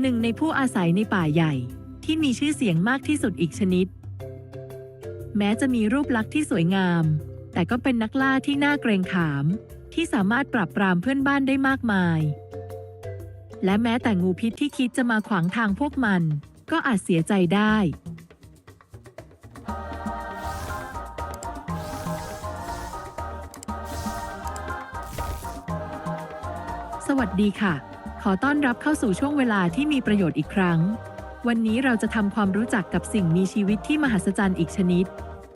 หนึ่งในผู้อาศัยในป่าใหญ่ ที่มีชื่อเสียงมากที่สุดอีกชนิด แม้จะมีรูปลักษณ์ที่สวยงาม แต่ก็เป็นนักล่าที่น่าเกรงขาม ที่สามารถปราบปรามเพื่อนบ้านได้มากมาย และแม้แต่งูพิษที่คิดจะมาขวางทางพวกมัน ก็อาจเสียใจได้สวัสดีค่ะ ขอต้อนรับเข้าสู่ช่วงเวลาที่มีประโยชน์อีกครั้ง วันนี้เราจะทำความรู้จักกับสิ่งมีชีวิตที่มหัศจรรย์อีกชนิด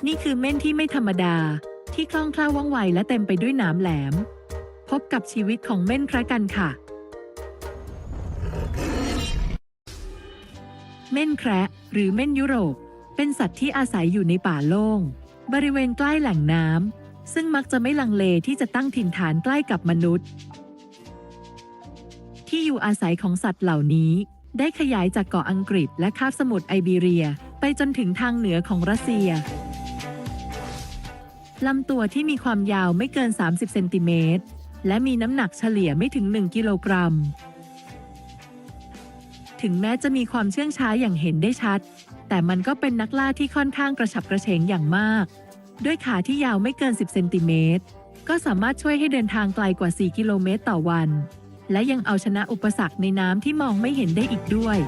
นี่คือเม่นที่ไม่ธรรมดา ที่คล่องแคล่วว่องไวและเต็มไปด้วยหนามแหลม พบกับชีวิตของเม่นแคระกันค่ะ เม่นแคระหรือเม่นยุโรป เป็นสัตว์ที่อาศัยอยู่ในป่าโล่ง บริเวณใกล้แหล่งน้ำซึ่งมักจะไม่ลังเลที่จะตั้งถิ่นฐานใกล้กับมนุษย์ ที่อยู่อาศัยของสัตว์เหล่านี้ ได้ขยายจากเกาะอังกฤษและคาบสมุทรไอเบีเรีย ไปจนถึงทางเหนือของรัสเซียลำตัวที่มีความยาวไม่เกิน 30 เซนติเมตร และมีน้ำหนักเฉลี่ยไม่ถึง 1 กิโลกรัม ถึงแม้จะมีความเชื่องช้าอย่างเห็นได้ชัด แต่มันก็เป็นนักล่าที่ค่อนข้างกระฉับกระเฉงอย่างมาก ด้วยขาที่ยาวไม่เกิน 10 เซนติเมตร ก็สามารถช่วยให้เดินทางไกลกว่า 4 กิโลเมตรต่อวัน และยังเอาชนะอุปสรรคในน้ำที่มองไม่เห็นได้อีกด้วย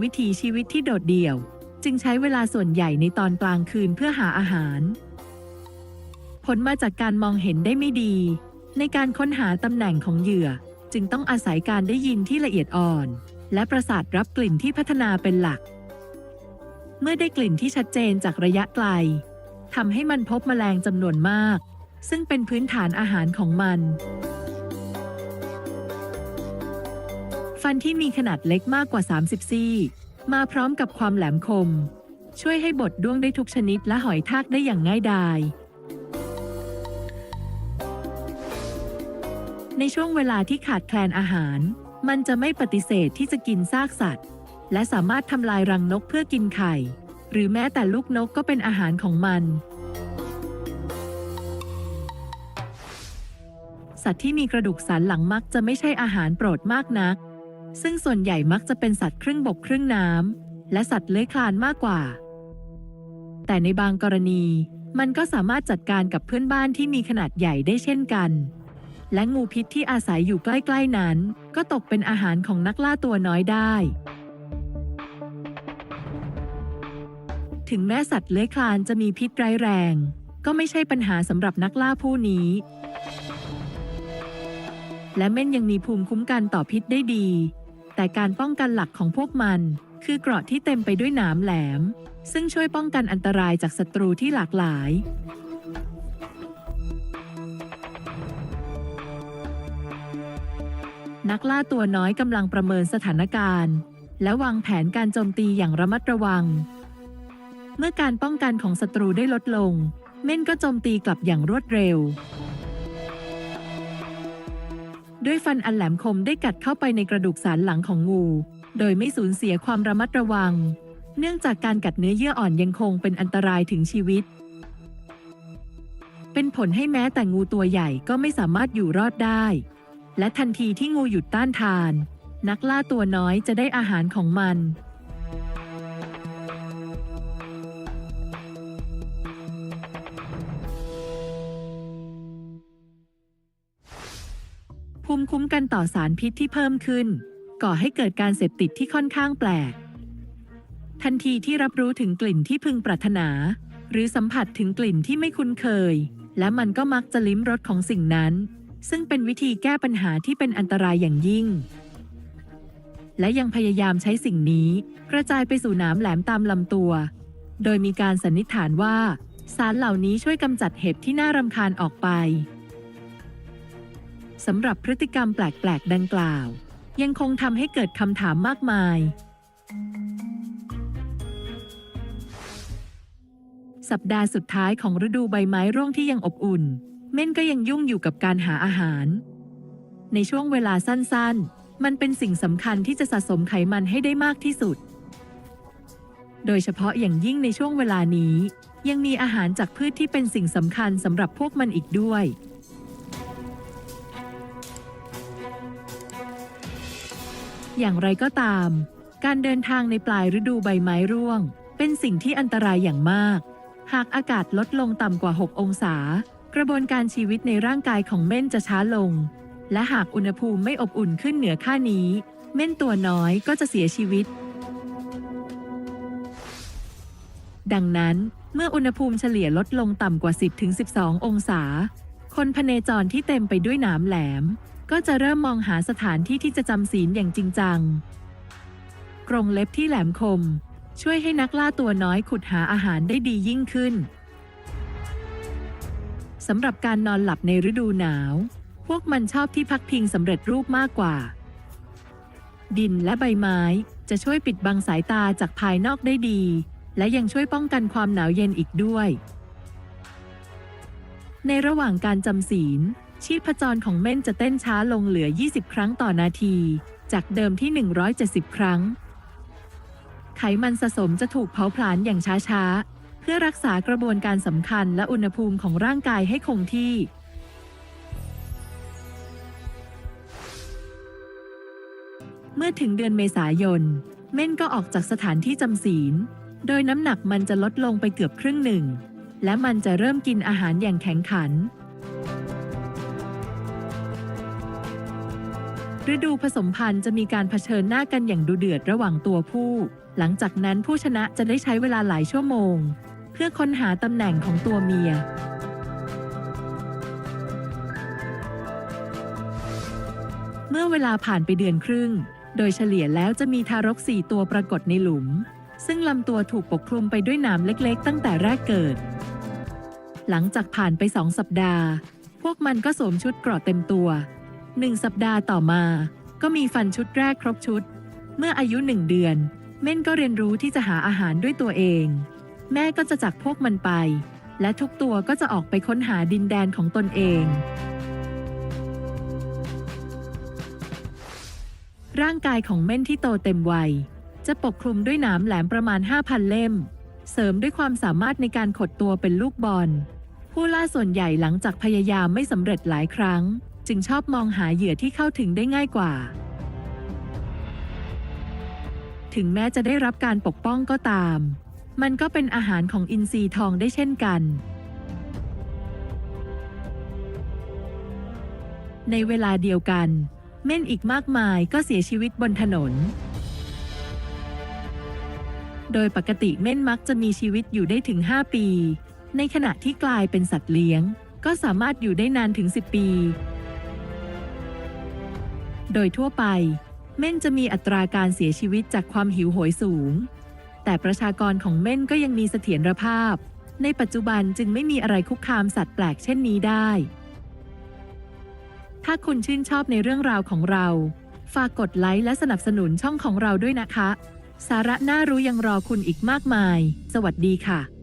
วิถีชีวิตที่โดดเดี่ยว จึงใช้เวลาส่วนใหญ่ในตอนกลางคืนเพื่อหาอาหาร ผลมาจากการมองเห็นได้ไม่ดี ในการค้นหาตำแหน่งของเหยื่อ จึงต้องอาศัยการได้ยินที่ละเอียดอ่อน และประสาทรับกลิ่นที่พัฒนาเป็นหลัก เมื่อได้กลิ่นที่ชัดเจนจากระยะไกลทำให้มันพบแมลงจำนวนมาก ซึ่งเป็นพื้นฐานอาหารของมัน ฟันที่มีขนาดเล็กมากกว่า 30 ซี่ มาพร้อมกับความแหลมคม ช่วยให้บดด้วงได้ทุกชนิดและหอยทากได้อย่างง่ายดายในช่วงเวลาที่ขาดแคลนอาหาร มันจะไม่ปฏิเสธที่จะกินซากสัตว์ และสามารถทำลายรังนกเพื่อกินไข่ หรือแม้แต่ลูกนกก็เป็นอาหารของมัน สัตว์ที่มีกระดูกสันหลังมักจะไม่ใช่อาหารโปรดมากนัก ซึ่งส่วนใหญ่มักจะเป็นสัตว์ครึ่งบกครึ่งน้ำและสัตว์เลื้อยคลานมากกว่า แต่ในบางกรณี มันก็สามารถจัดการกับเพื่อนบ้านที่มีขนาดใหญ่ได้เช่นกันและงูพิษที่อาศัยอยู่ใกล้ ๆ นั้น ก็ตกเป็นอาหารของนักล่าตัวน้อยได้ ถึงแม้สัตว์เลื้อยคลานจะมีพิษร้ายแรง ก็ไม่ใช่ปัญหาสำหรับนักล่าผู้นี้ และเม่นยังมีภูมิคุ้มกันต่อพิษได้ดี แต่การป้องกันหลักของพวกมัน คือเกราะที่เต็มไปด้วยหนามแหลม ซึ่งช่วยป้องกันอันตรายจากศัตรูที่หลากหลาย นักล่าตัวน้อยกำลังประเมินสถานการณ์ และวางแผนการโจมตีอย่างระมัดระวัง เมื่อการป้องกันของศัตรูได้ลดลง เม่นก็โจมตีกลับอย่างรวดเร็ว ด้วยฟันอันแหลมคมได้กัดเข้าไปในกระดูกสันหลังของงู โดยไม่สูญเสียความระมัดระวัง เนื่องจากการกัดเนื้อเยื่ออ่อนยังคงเป็นอันตรายถึงชีวิต เป็นผลให้แม้แต่งูตัวใหญ่ก็ไม่สามารถอยู่รอดได้ และทันทีที่งูหยุดต้านทาน นักล่าตัวน้อยจะได้อาหารของมัน ภูมิคุ้มกันต่อสารพิษที่เพิ่มขึ้น ก่อให้เกิดการเสพติดที่ค่อนข้างแปลก ทันทีที่รับรู้ถึงกลิ่นที่พึงปรารถนา หรือสัมผัสถึงกลิ่นที่ไม่คุ้นเคย และมันก็มักจะลิ้มรสของสิ่งนั้น ซึ่งเป็นวิธีแก้ปัญหาที่เป็นอันตรายอย่างยิ่ง และยังพยายามใช้สิ่งนี้ กระจายไปสู่น้ำแหลมตามลำตัว โดยมีการสันนิษฐานว่า สารเหล่านี้ช่วยกำจัดเห็บที่น่ารำคาญออกไป สำหรับพฤติกรรมแปลก ๆ ดังกล่าว ยังคงทำให้เกิดคำถามมากมาย สัปดาห์สุดท้ายของฤดูใบไม้ร่วงที่ยังอบอุ่น เม่นก็ยังยุ่งอยู่กับการหาอาหาร ในช่วงเวลาสั้น ๆ มันเป็นสิ่งสำคัญที่จะสะสมไขมันให้ได้มากที่สุด โดยเฉพาะอย่างยิ่งในช่วงเวลานี้ ยังมีอาหารจากพืชที่เป็นสิ่งสำคัญสำหรับพวกมันอีกด้วย อย่างไรก็ตาม การเดินทางในปลายฤดูใบไม้ร่วง เป็นสิ่งที่อันตรายอย่างมาก หากอากาศลดลงต่ำกว่า 6 องศา กระบวนการชีวิตในร่างกายของเม่นจะช้าลง และหากอุณหภูมิไม่อบอุ่นขึ้นเหนือค่านี้ เม่นตัวน้อยก็จะเสียชีวิต ดังนั้นเมื่ออุณหภูมิเฉลี่ยลดลงต่ำกว่า 10-12 องศา คนพเนจรที่เต็มไปด้วยหนามแหลม ก็จะเริ่มมองหาสถานที่ที่จะจำศีลอย่างจริงจัง กรงเล็บที่แหลมคม ช่วยให้นักล่าตัวน้อยขุดหาอาหารได้ดียิ่งขึ้นสำหรับการนอนหลับในฤดูหนาว พวกมันชอบที่พักพิงสำเร็จรูปมากกว่า ดินและใบไม้จะช่วยปิดบังสายตาจากภายนอกได้ดี และยังช่วยป้องกันความหนาวเย็นอีกด้วย ในระหว่างการจำศีล ชีพจรของเม่นจะเต้นช้าลงเหลือ 20 ครั้งต่อนาที จากเดิมที่ 170 ครั้ง ไขมันสะสมจะถูกเผาผลาญอย่างช้าๆ เพื่อรักษากระบวนการสำคัญและอุณหภูมิของร่างกายให้คงที่ เมื่อถึงเดือนเมษายน เม่นก็ออกจากสถานที่จำศีล โดยน้ำหนักมันจะลดลงไปเกือบครึ่งหนึ่ง และมันจะเริ่มกินอาหารอย่างแข็งขัน ฤดูผสมพันธุ์จะมีการเผชิญหน้ากันอย่างดุเดือดระหว่างตัวผู้ หลังจากนั้นผู้ชนะจะได้ใช้เวลาหลายชั่วโมง เพื่อค้นหาตำแหน่งของตัวเมีย เมื่อเวลาผ่านไปเดือนครึ่ง โดยเฉลี่ยแล้วจะมีทารกสี่ตัวปรากฏในหลุม ซึ่งลำตัวถูกปกคลุมไปด้วยหนามเล็กๆ ตั้งแต่แรกเกิด หลังจากผ่านไปสองสัปดาห์ พวกมันก็สวมชุดเกราะเต็มตัว หนึ่งสัปดาห์ต่อมา ก็มีฟันชุดแรกครบชุด เมื่ออายุหนึ่งเดือน เม่นก็เรียนรู้ที่จะหาอาหารด้วยตัวเอง แม่ก็จะจักพวกมันไป และทุกตัวก็จะออกไปค้นหาดินแดนของตนเอง ร่างกายของเม่นที่โตเต็มวัย จะปกคลุมด้วยหนามแหลมประมาณ 5,000 เล่ม เสริมด้วยความสามารถในการขดตัวเป็นลูกบอล ผู้ล่าส่วนใหญ่หลังจากพยายามไม่สำเร็จหลายครั้ง จึงชอบมองหาเหยื่อที่เข้าถึงได้ง่ายกว่า ถึงแม้จะได้รับการปกป้องก็ตาม มันก็เป็นอาหารของอินทรีทองได้เช่นกัน ในเวลาเดียวกัน เม่นอีกมากมายก็เสียชีวิตบนถนน โดยปกติเม่นมักจะมีชีวิตอยู่ได้ถึง 5 ปี ในขณะที่กลายเป็นสัตว์เลี้ยงก็สามารถอยู่ได้นานถึง 10 ปี โดยทั่วไป เม่นจะมีอัตราการเสียชีวิตจากความหิวโหยสูง แต่ประชากรของเม่นก็ยังมีเสถียรภาพ ในปัจจุบันจึงไม่มีอะไรคุกคามสัตว์แปลกเช่นนี้ได้ ถ้าคุณชื่นชอบในเรื่องราวของเรา ฝากกดไลค์และสนับสนุนช่องของเราด้วยนะคะ สาระน่ารู้ยังรอคุณอีกมากมาย สวัสดีค่ะ